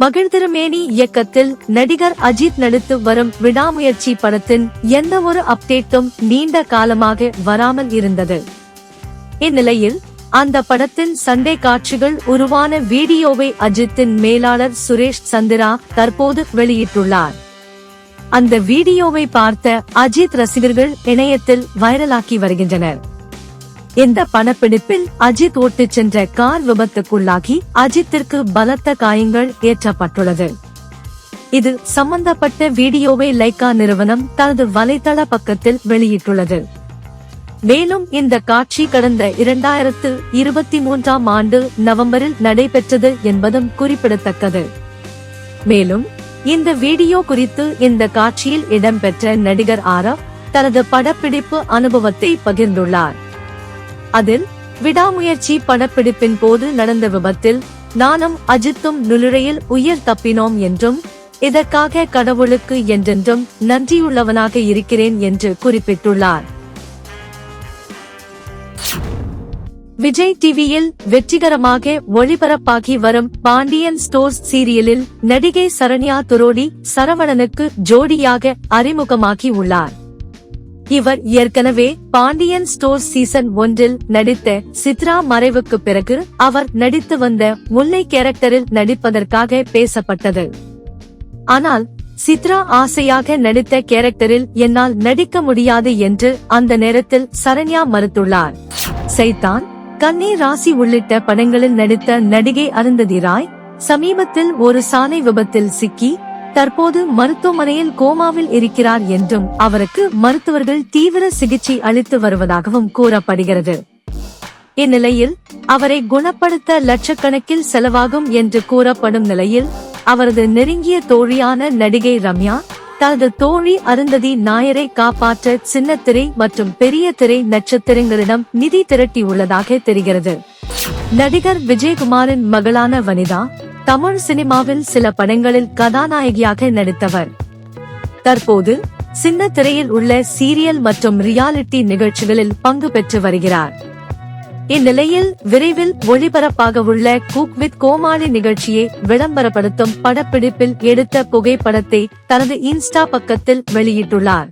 மகிழ்திருமேனி இயக்கத்தில் நடிகர் அஜித் நடித்து வரும் விடாமுயற்சி படத்தின் எந்த ஒரு அப்டேட்டும் நீண்ட காலமாக வராமல் இருந்தது. இந்நிலையில் அந்த படத்தின் சண்டை காட்சிகள் உருவான வீடியோவை அஜித்தின் மேலாளர் சுரேஷ் சந்திரா தற்போது வெளியிட்டுள்ளார். அந்த வீடியோவை பார்த்த அஜித் ரசிகர்கள் இணையத்தில் வைரலாக்கி வருகின்றனர். இந்த பணப்பிடிப்பில் அஜித் ஓட்டிச் சென்ற கார் விபத்துக்குள்ளாகி அஜித்திற்கு பலத்த காயங்கள் ஏற்றப்பட்டுள்ளது. இது சம்பந்தப்பட்ட வீடியோவை லைக்கா நிறுவனம் தனது வலைதள பக்கத்தில் வெளியிட்டுள்ளது. மேலும் இந்த காட்சி கடந்த இரண்டாயிரத்து இருபத்தி மூன்றாம் ஆண்டு நவம்பரில் நடைபெற்றது என்பதும் குறிப்பிடத்தக்கது. மேலும் இந்த வீடியோ குறித்து இந்த காட்சியில் இடம்பெற்ற நடிகர் ஆரவ் தனது படப்பிடிப்பு அனுபவத்தை பகிர்ந்துள்ளார். அதில் விடாமுயற்சி படப்பிடிப்பின் போது நடந்த விபத்தில் நானும் அஜித்தும் நுழையில் உயிர் தப்பினோம் என்றும் இதற்காக கடவுளுக்கு என்றென்றும் நன்றியுள்ளவனாக இருக்கிறேன் என்று குறிப்பிட்டுள்ளார். விஜய் டிவியில் வெற்றிகரமாக ஒளிபரப்பாகி வரும் பாண்டியன் ஸ்டோர்ஸ் சீரியலில் நடிகை சரண்யா துரோடி சரவணனுக்கு ஜோடியாக அறிமுகமாகி உள்ளார். இவர் ஏற்கனவே பாண்டியன் ஸ்டோர் சீசன் ஒன்றில் நடித்த சித்ரா மறைவுக்கு பிறகு அவர் நடித்து வந்த முல்லை கேரக்டரில் நடிப்பதற்காக பேசப்பட்டது. ஆனால் சித்ரா ஆசையாக நடித்த கேரக்டரில் என்னால் நடிக்க முடியாது என்று அந்த நேரத்தில் சரண்யா மறுத்துள்ளார். சைத்தான் கன்னி ராசி உள்ளிட்ட படங்களில் நடித்த நடிகை அருந்ததி ராய் சமீபத்தில் ஒரு சாலை விபத்தில் சிக்கி தற்போது மருத்துவமனையில் கோமாவில் இருக்கிறார் என்றும் அவருக்கு மருத்துவர்கள் தீவிர சிகிச்சை அளித்து வருவதாகவும் கூறப்படுகிறது. இந்நிலையில் அவரை குணப்படுத்த லட்சக்கணக்கில் செலவாகும் என்று கூறப்படும் நிலையில் அவரது நெருங்கிய தோழியான நடிகை ரம்யா தனது தோழி அருந்ததி நாயரை காப்பாற்ற சின்னத்திரை மற்றும் பெரிய திரை நட்சத்திரங்களிடம் நிதி திரட்டியுள்ளதாக தெரிகிறது. நடிகர் விஜயகுமாரின் மகளான வனிதா தமிழ் சினிமாவில் சில படங்களில் கதாநாயகியாக நடித்தவர். தற்போது சின்ன திரையில் உள்ள சீரியல் மற்றும் ரியாலிட்டி நிகழ்ச்சிகளில் பங்கு பெற்று வருகிறார். இந்நிலையில் விரைவில் ஒளிபரப்பாக உள்ள குக் வித் கோமாளி நிகழ்ச்சியை விளம்பரப்படுத்தும் படப்பிடிப்பில் எடுத்த புகைப்படத்தை தனது இன்ஸ்டா பக்கத்தில் வெளியிட்டுள்ளார்.